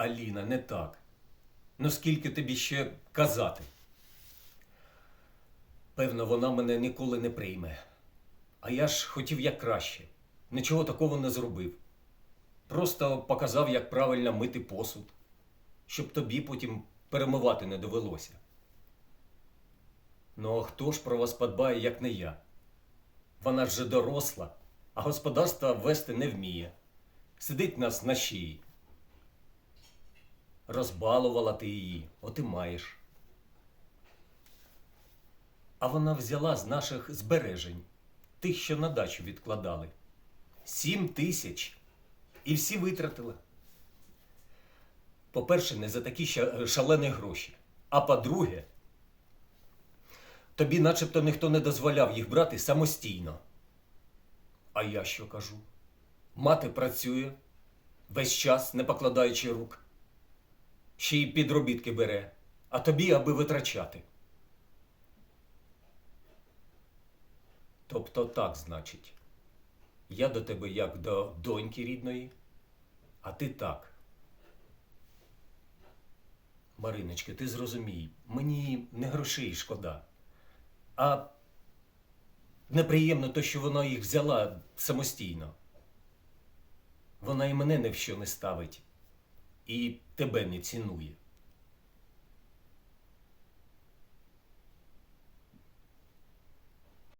Аліна, не так. Ну скільки тобі ще казати? Певно, вона мене ніколи не прийме. А я ж хотів як краще. Нічого такого не зробив. Просто показав, як правильно мити посуд, щоб тобі потім перемивати не довелося. Ну, а хто ж про вас подбає, як не я? Вона ж же доросла, а господарства вести не вміє. Сидить нас на шиї. Розбалувала ти її, от і маєш. А вона взяла з наших збережень, тих, що на дачу відкладали. Сім тисяч. І всі витратила. По-перше, не за такі шалені гроші. А по-друге, тобі начебто ніхто не дозволяв їх брати самостійно. А я що кажу? Мати працює весь час, не покладаючи рук. Ще й підробітки бере, а тобі аби витрачати. Тобто так, значить. Я до тебе як до доньки рідної, а ти так. Мариночка, ти зрозумій, мені не грошей шкода, а неприємно то, що вона їх взяла самостійно. Вона і мене ні в що не ставить, і тебе не цінує.